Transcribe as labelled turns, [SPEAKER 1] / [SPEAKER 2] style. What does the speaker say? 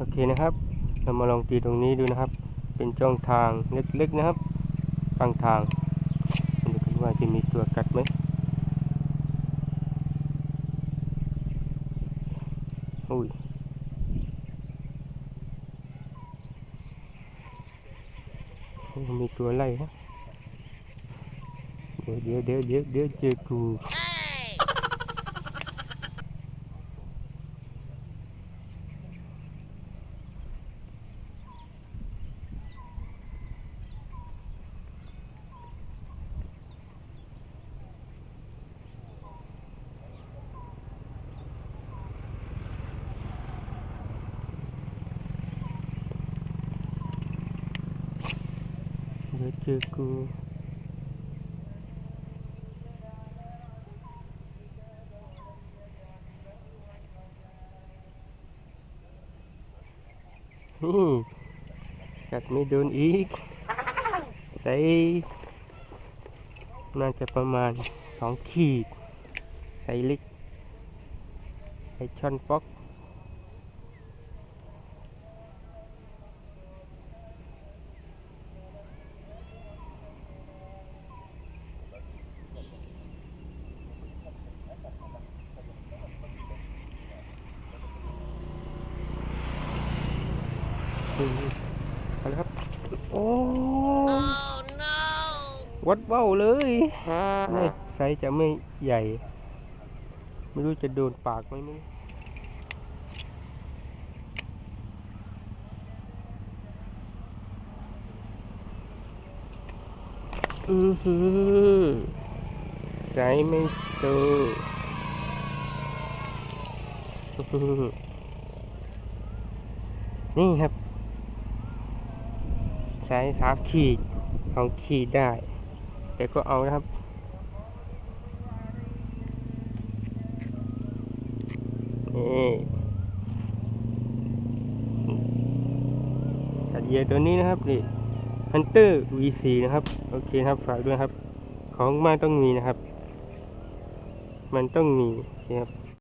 [SPEAKER 1] โอเคนะครับ เรามาลองตีตรงนี้ดูนะครับ เป็นช่องทางเล็กๆนะครับข้างทางมาดูกันว่าจะมีตัวกัดไหมอุ้ยมีตัวไล่นะเดี๋ยวเดี๋ยวเดี๋ยวเดี๋ยวเดี๋ยวเจอกู เดี๋ยวเจอกูนี่กัดไม่โดนอีกใส่น่าจะประมาณสองขีด ใส่ล็กใส่ช่อนป๊อก เอาละครับ โอ้วัดเบ้าเลยนี่ไซส์จะไม่ใหญ่ ไม่รู้จะโดนปากไหมไม่รู้อือหือไซส์ไม่โตอื้อหือนี่ครับ ใช้สามขีดสองขีดได้ แต่ก็เอานะครับนี่ตัดเยตัวนี้นะครับนี่ Hunter V4 นะครับ โอเคครับฝากด้วยครับ ของมันต้องมีนะครับ มันต้องมีโอเคครับ